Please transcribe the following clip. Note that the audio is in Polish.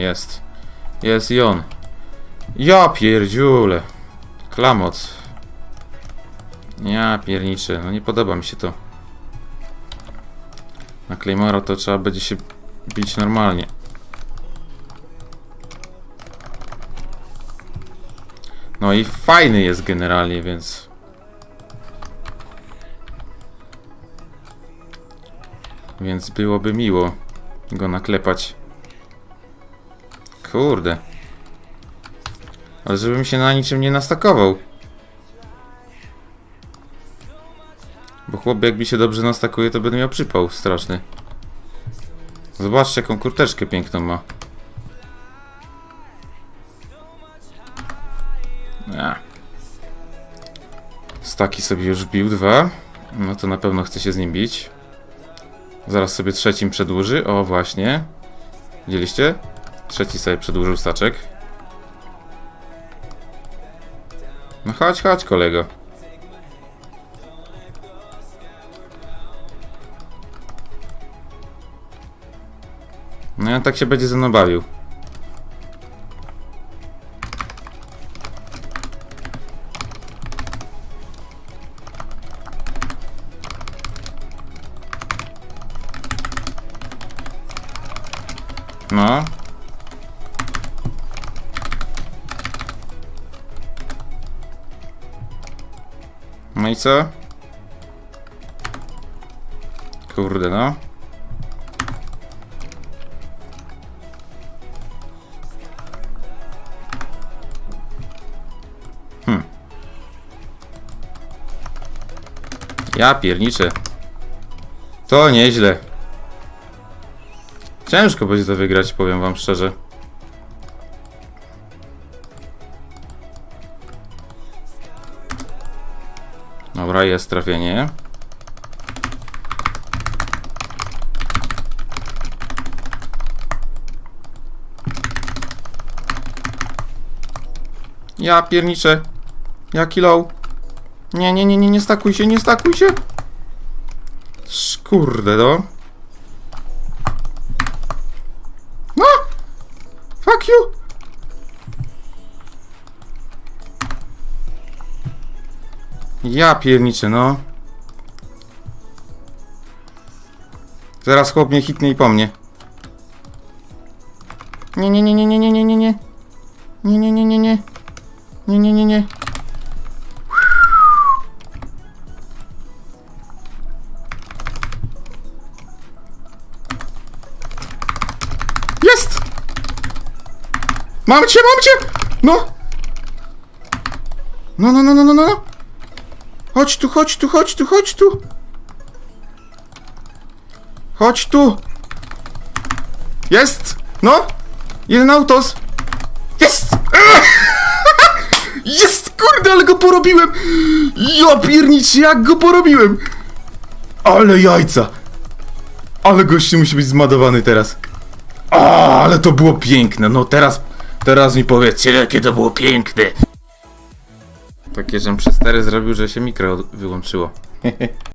jest. Jest i on. Ja pierdziule. Klamoc. Ja pierniczę, no nie podoba mi się to. Na Claymora to trzeba będzie się bić normalnie. No i fajny jest generalnie, więc... Więc byłoby miło go naklepać. Kurde. Ale żebym się na niczym nie nastakował. Bo chłop jakby się dobrze nastakuje, to będę miał przypał straszny. Zobaczcie, jaką kurteczkę piękną ma. Ja. Staki sobie już bił dwa. No to na pewno chce się z nim bić. Zaraz sobie trzecim przedłuży. O, właśnie. Widzieliście? Trzeci sobie przedłużył staczek. No chodź, chodź, kolego. No ja tak się będzie ze mną bawił. No. No i co? Kurde, no. Hmm. Ja pierniczę. To nieźle. Ciężko będzie to wygrać, powiem wam szczerze. Dobra, jest trafienie. Ja pierniczę. Jaki low. Nie, nie, nie, nie, nie stakuj się, nie stakuj się. Sz- Kurde, no. No! Fuck you! Ja pierniczę, no. Zaraz chłop mnie hitnie i po mnie. Nie, nie, nie, nie, nie, nie, nie, nie, nie. Nie, nie, nie, nie, nie. Nie, nie, nie, nie. Jest! Mam cię, mam cię! No! No, no, no, no, no, no! Chodź tu, chodź tu, chodź tu, chodź tu! Chodź tu! Jest! No! Jeden autos! Jest! Jest! Kurde, ale go porobiłem! Ja pierniczy, jak go porobiłem! Ale jajca! Ale gościu musi być zmadowany teraz. A, ale to było piękne. No teraz, teraz mi powiedzcie, jakie to było piękne. Takie, żem przez stery zrobił, że się mikro wyłączyło.